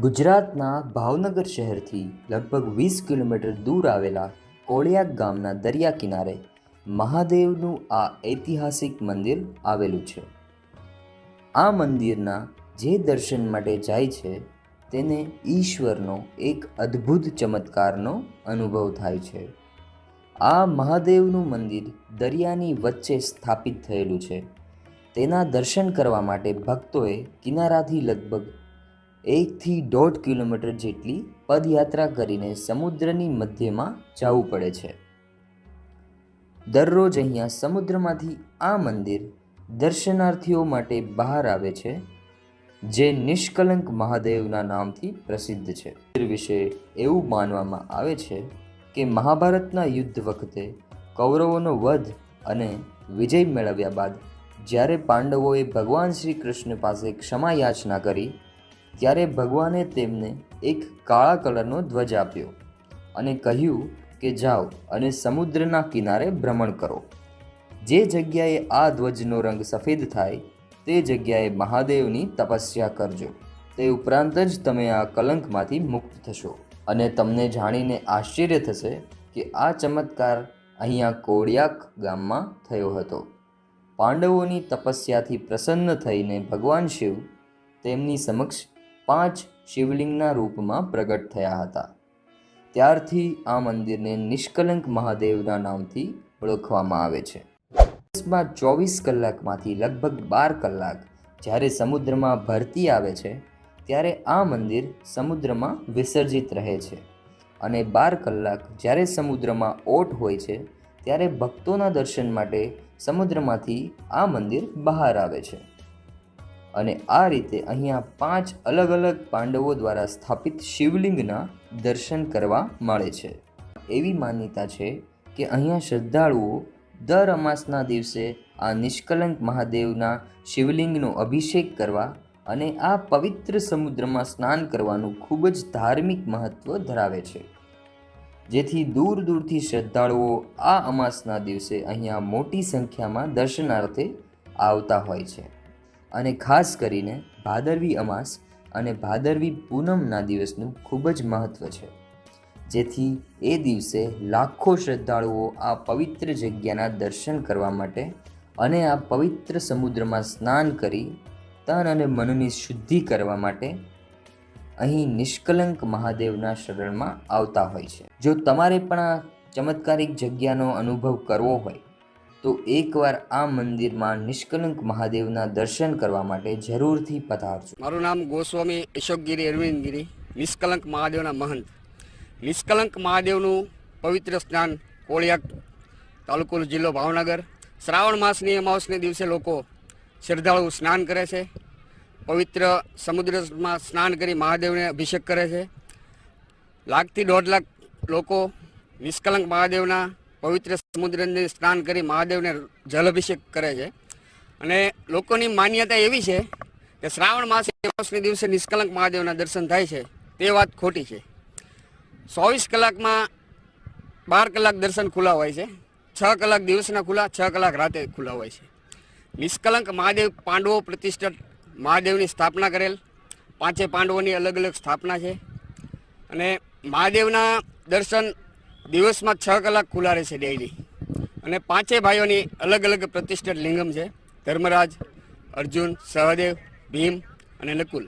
ગુજરાતના ભાવનગર શહેરથી લગભગ વીસ કિલોમીટર દૂર આવેલા કોળિયાક ગામના દરિયા કિનારે મહાદેવનું આ ઐતિહાસિક મંદિર આવેલું છે. આ મંદિરના જે દર્શન માટે જાય છે, તેને ઈશ્વરનો એક અદ્ભુત ચમત્કારનો અનુભવ થાય છે. આ મહાદેવનું મંદિર દરિયાની વચ્ચે સ્થાપિત થયેલું છે. તેના દર્શન કરવા માટે ભક્તોએ કિનારાથી લગભગ એકથી દોઢ કિલોમીટર જેટલી પદયાત્રા કરીને સમુદ્રની મધ્યમાં જવું પડે છે. દરરોજ અહીંયા સમુદ્રમાંથી આ મંદિર દર્શનાર્થીઓ માટે બહાર આવે છે, જે નિષ્કલંક મહાદેવના નામથી પ્રસિદ્ધ છે. મંદિર વિશે એવું માનવામાં આવે છે કે મહાભારતના યુદ્ધ વખતે કૌરવોનો વધ અને વિજય મેળવ્યા બાદ જ્યારે પાંડવોએ ભગવાન શ્રી કૃષ્ણ પાસે ક્ષમા યાચના કરી ત્યારે ભગવાને તેમને એક કાળા કલરનો ધ્વજ આપ્યો અને કહ્યું કે જાઓ અને સમુદ્રના કિનારે ભ્રમણ કરો. જે જગ્યાએ આ ધ્વજનો રંગ સફેદ થાય, તે જગ્યાએ મહાદેવની તપસ્યા કરજો. તે ઉપરાંત જ તમે આ કલંકમાંથી મુક્ત થશો. અને તમને જાણીને આશ્ચર્ય થશે કે આ ચમત્કાર અહીંયા કોડિયાક ગામમાં થયો હતો. પાંડવોની તપસ્યાથી પ્રસન્ન થઈને ભગવાન શિવ તેમની સમક્ષ પાંચ શિવલિંગના રૂપમાં પ્રગટ થયા હતા. ત્યારથી આ મંદિરને નિષ્કલંક મહાદેવના નામથી ઓળખવામાં આવે છે. દિવસમાં ચોવીસ કલાકમાંથી લગભગ બાર કલાક જ્યારે સમુદ્રમાં ભરતી આવે છે, ત્યારે આ મંદિર સમુદ્રમાં વિસર્જિત રહે છે અને બાર કલાક જ્યારે સમુદ્રમાં ઓટ હોય છે, ત્યારે ભક્તોના દર્શન માટે સમુદ્રમાંથી આ મંદિર બહાર આવે છે. અને આ રીતે અહીંયા પાંચ અલગ અલગ પાંડવો દ્વારા સ્થાપિત શિવલિંગના દર્શન કરવા મળે છે. એવી માન્યતા છે કે અહીંયા શ્રદ્ધાળુઓ દર અમાસના દિવસે આ નિષ્કલંક મહાદેવના શિવલિંગનો અભિષેક કરવા અને આ પવિત્ર સમુદ્રમાં સ્નાન કરવાનું ખૂબ જ ધાર્મિક મહત્ત્વ ધરાવે છે. જેથી દૂર દૂરથી શ્રદ્ધાળુઓ આ અમાસના દિવસે અહીંયા મોટી સંખ્યામાં દર્શનાર્થે આવતા હોય છે. અને ખાસ કરીને ભાદરવી અમાસ અને ભાદરવી પૂનમના દિવસનું ખૂબ જ મહત્ત્વ છે. જેથી એ દિવસે લાખો શ્રદ્ધાળુઓ આ પવિત્ર જગ્યાના દર્શન કરવા માટે અને આ પવિત્ર સમુદ્રમાં સ્નાન કરી તન અને મનની શુદ્ધિ કરવા માટે અહીં નિષ્કલંક મહાદેવના શરણમાં આવતા હોય છે. જો તમારે પણ આ ચમત્કારિક જગ્યાનો અનુભવ કરવો હોય તો એકવાર આ મંદિરમાં નિષ્કલંક મહાદેવના દર્શન કરવા માટે જરૂરથી પધારજો. મારું નામ ગોસ્વામી અશોકગીરી અરવિંદગીરી, નિષ્કલંક મહાદેવના મહંત. નિષ્કલંક મહાદેવનું પવિત્ર સ્નાન કોળિયાક તાલુકો જિલ્લો ભાવનગર. શ્રાવણ માસની અમાવસને દિવસે લોકો શ્રદ્ધાળુ સ્નાન કરે છે. પવિત્ર સમુદ્રમાં સ્નાન કરી મહાદેવને અભિષેક કરે છે. લાખથી દોઢ લાખ લોકો નિષ્કલંક મહાદેવના પવિત્ર સમુદ્રને સ્નાન કરી મહાદેવને જલાભિષેક કરે છે. અને લોકોની માન્યતા એવી છે કે શ્રાવણ માસે માસને દિવસે નિષ્કલંક મહાદેવના દર્શન થાય છે. તે વાત ખોટી છે. ચોવીસ કલાકમાં બાર કલાક દર્શન ખુલ્લા હોય છે. છ કલાક દિવસના ખુલ્લા, છ કલાક રાતે ખુલ્લા હોય છે. નિષ્કલંક મહાદેવ પાંડવો પ્રતિષ્ઠિત મહાદેવની સ્થાપના કરેલ. પાંચે પાંડવોની અલગ અલગ સ્થાપના છે. અને મહાદેવના દર્શન દિવસમાં છ કલાક ખુલ્લા રહેશે ડેઈલી અને પાંચે ભાઈઓની અલગ અલગ પ્રતિષ્ઠિત લિંગમ છે. ધર્મરાજ અર્જુન સહદેવ ભીમ અને નકુલ.